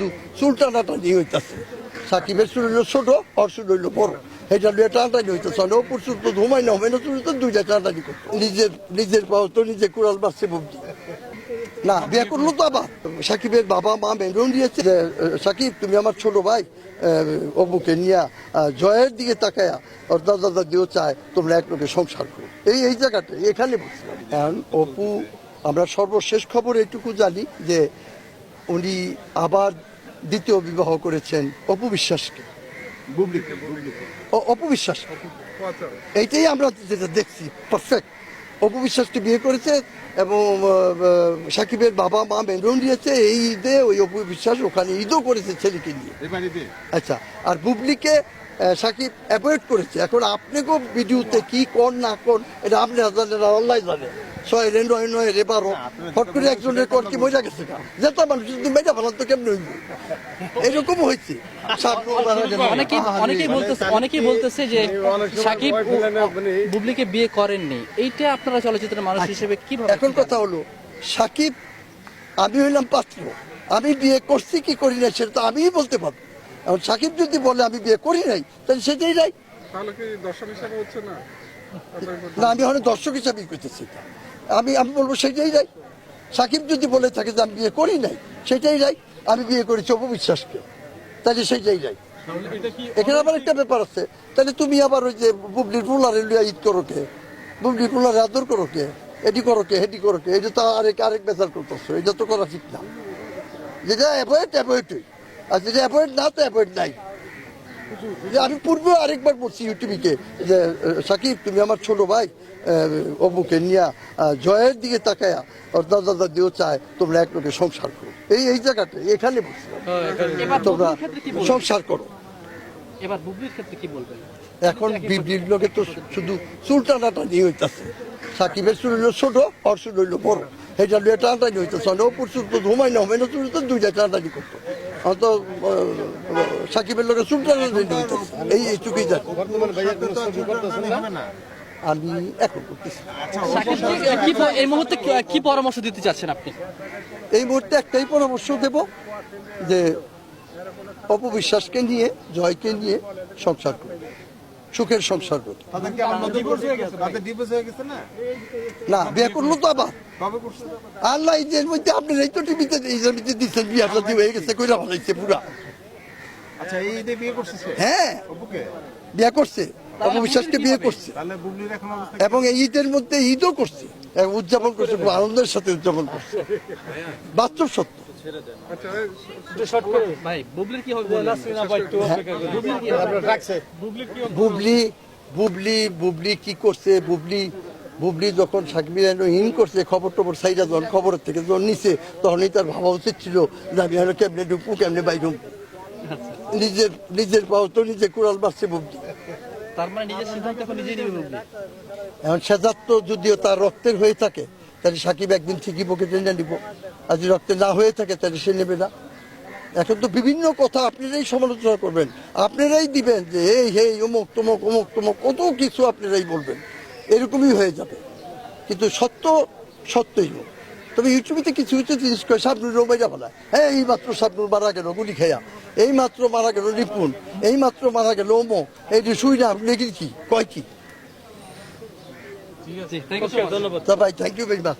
শুধু চুলটা টানাটানি হইতাছে। সাকিবের চুল হইল ছোট আর চুল হইল বড়। এটা নিয়ে টানাটানি হইতেছে। আর অপুর চুল তো ঘুমাই না হয় না, চুল তো দুইটা টানাটানি করতো নিজের নিজের পাও তো নিজে কুড়াল বাঁচছে বুঝছি না, বিয়ে করল তো আবার। সাকিবের বাবা, মা মেনরন দিয়েছে সাকিব, তুমি আমার ছোট ভাই অপুকে নিয়ে জয়ের দিকে তাকায়া, ওর দাদা দাদিও চায় তোমরা এক লোকে সংসার করো। এই এই জায়গাটা, এখানে এখন অপু, আমরা সর্বশেষ খবর এইটুকু জানি যে, উনি আবার দ্বিতীয় বিবাহ করেছেন অপু বিশ্বাসকে। ও- অপু বিশ্বাস। এইটাই আমরা যেটা দেখছি পারফেক্ট অপু বিশ্বাসকে বিয়ে করেছে এবং সাকিবের বাবা মা মেনরন দিয়েছে এই ঈদে ওই অপু বিশ্বাস ওখানে ঈদও করেছে ছেলেকে নিয়ে। আচ্ছা আর বুবলিকে সাকিব অ্যাভয়েড করেছে। এখন আপনাকেও ভিডিওতে কি কোন না কোন এটা আপনি জানেন আল্লাহ জানে ছয় রে নয় নয় রে বারো। হট করে একজনের কর কি মজা গেছে না যেত মানুষ যদি মেজা ফেলান তো কেমন হইব? এরকম হয়েছে অনেকেই অনেকেই বলতেছে অনেকেই বলতেছে যে সাকিব বুবলিকে বিয়ে করেননি। এইটা আপনারা চলচ্চিত্রের মানুষ হিসেবে কীভাবে এখন কথা হলো সাকিব আমি হইলাম পাত্র। আমি বিয়ে করছি কি করি না সেটা তো আমিই বলতে পারব। এখন সাকিব যদি বলে আমি বিয়ে করি নাই তাহলে সেটাই নাই। তাহলে কি দর্শক হিসাবে হচ্ছে না? না আমি হলে দর্শক হিসাবেই করতেছি। আমি আমি বলব সেটাই যাই। সাকিব যদি বলে থাকে যে আমি বিয়ে করি নাই, সেটাই যাই। আমি বিয়ে করেছি অপবিশ্বাসকে। তাহলে সেটাই যাই। এখানে আবার একটা ব্যাপার আছে। তাহলে তুমি আবার ওই যে বুবলির পুলারে লইয়া ঈদ করো কে? বুবলির পুলারে আদর করো কে? এটি করো কে? হেডি করো কে? এটা তো আরেক আরেক বেচার করতেছো। এটা তো করা ঠিক না। যেটা অ্যাভয়েড অ্যাভয়েডই আর যেটা অ্যাভয়েড না, তো অ্যাভয়েড নাই। যে আমি পূর্বে আরেকবার বলছি ইউটিউবিকে যে সাকিব তুমি আমার ছোট ভাই অবুকে নিয়ে জয়ের দিকে তাকায়া ওর দাদা দাদিও চায় তোমরা এক লোকে সংসার করো। এই এই জায়গাটা এখানে এবার তোমরা সংসার করো। এবার বুবলির ক্ষেত্রে কি বলবেন? এখন বিবলির লোকে তো শুধু চুল টানাটানি হইতাছে। সাকিবের চুল হইল ছোট আর চুল হইল বড়। এটা নিয়ে টানাটানি হইতেছে। আর অপুর চুল তো ঘুমাই না হয় না চুল তো দুইটা টানাটানি করতো। আর তো আহ, সাকিবের লোকে চুল টানাটানি এই এইটুকুই জানি। আমি এখন করতেছি। কি এই মুহূর্তে কি- পরামর্শ দিতে চাচ্ছেন আপনি? এই মুহূর্তে একটাই পরামর্শ দেব যে অপবিশ্বাসকে নিয়ে জয়কে নিয়ে সংসার করি সুখের সংসার করি না বিয়ে করল তো আবার। আল্লাহ ঈদের মধ্যে আপনার এই তো টিভিতে ঈদের মধ্যে দিচ্ছেন বিয়ে শাদী হয়ে গেছে কইরা ভালাইছে পুরা। আচ্ছা এই ঈদে বিয়ে করছিস হ্যাঁ। বিয়ে করছে। অপবিশ্বাসকে বিয়ে করছে। এবং এই ঈদের মধ্যে ঈদও করছে। এবং উদযাপন করছে খুব আনন্দের সাথে উদযাপন করছে। বাস্তব সত্য। আচ্ছা ভাই বুবলির কি হবে বললেন? বুবলির কি হবে? বুবলি বুবলি বুবলি কি করছে? বুবলি বুবলি যখন সাকিবির হিন করছে খবর টবর সাইডা যখন খবরের থেকে যখন নিছে তখনই তার ভাবা উচিত ছিল যে আমি হলো কেমনে ঢুকবো কেমনে হব। নিজের নিজের পাও তো নিজে কুড়াল বুবলি। তার মানে এখন বুবলি। এখন সেজাত তো যদিও তার রক্তের হয়ে থাকে তাহলে সাকিব একদিন ঠিকই বুকে টেনে নিব। আর যদি রক্তে না হয়ে থাকে তাহলে সে নেবে না। এখন তো বিভিন্ন কথা আপনারাই সমালোচনা করবেন। আপনারাই দিবেন যে এই হেই অমুক তমুক অমুক তমুক কত কিছু আপনারাই বলবেন। এরকমই হয়ে যাবে। কিন্তু সত্য সত্যই হোক। তবে ইউটিউবে কিছু কিছু জিনিস করে সাবনুর রোমে যাবে না। হ্যাঁ এই মাত্র সাবনুর মারা গেল গুলি খেয়া। এই মাত্র মারা গেল রিপুন। এই মাত্র মারা গেল ওমো। এই যে শুই না কি কয় কি? জি থ্যাংক ইউ ধন্যবাদ। ভাই থ্যাংক ইউ ভেরি মাচ